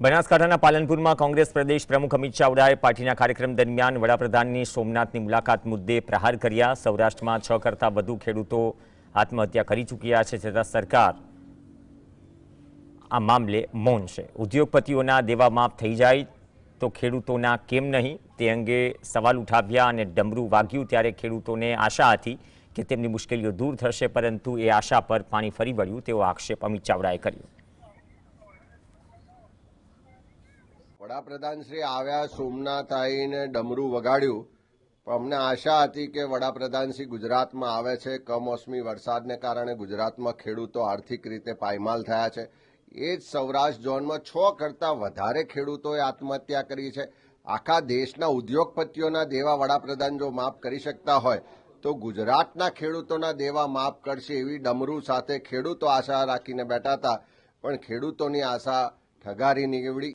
બનાસકાંઠાના પાલનપુરમાં કોંગ્રેસ પ્રદેશ પ્રમુખ અમિત ચાવડાએ પાર્ટીના કાર્યક્રમ દરમિયાન વડાપ્રધાનની સોમનાથની મુલાકાત મુદ્દે પ્રહાર કર્યા. સૌરાષ્ટ્રમાં છ કરતાં વધુ ખેડૂતો આત્મહત્યા કરી ચૂક્યા છે છતાં સરકાર આ મામલે મૌન છે. ઉદ્યોગપતિઓના દેવા માફ થઈ જાય તો ખેડૂતોના કેમ નહીં? તે અંગે સવાલ ઉઠાવ્યા અને ડમરું વાગ્યું ત્યારે ખેડૂતોને આશા હતી કે તેમની મુશ્કેલીઓ દૂર થશે, પરંતુ એ આશા પર પાણી ફરી વળ્યું તેવો આક્ષેપ અમિત ચાવડાએ કર્યો. વડાપ્રધાન શ્રી આવ્યા સોમનાથ આવીને ડમરું વગાડ્યું. પણ અમને આશા હતી કે વડાપ્રધાન શ્રી ગુજરાતમાં આવે છે. કમોસમી વરસાદને કારણે ગુજરાતમાં ખેડૂતો આર્થિક રીતે પાયમાલ થયા છે. એ જ સૌરાષ્ટ્ર ઝોનમાં છ કરતાં વધારે ખેડૂતોએ આત્મહત્યા કરી છે. આખા દેશના ઉદ્યોગપતિઓના દેવા વડાપ્રધાન જો માફ કરી શકતા હોય, તો ગુજરાતના ખેડૂતોના દેવા માફ કરશે એવી ડમરૂ સાથે ખેડૂતો આશા રાખીને બેઠા હતા. પણ ખેડૂતોની આશા ઠગારી નીવડી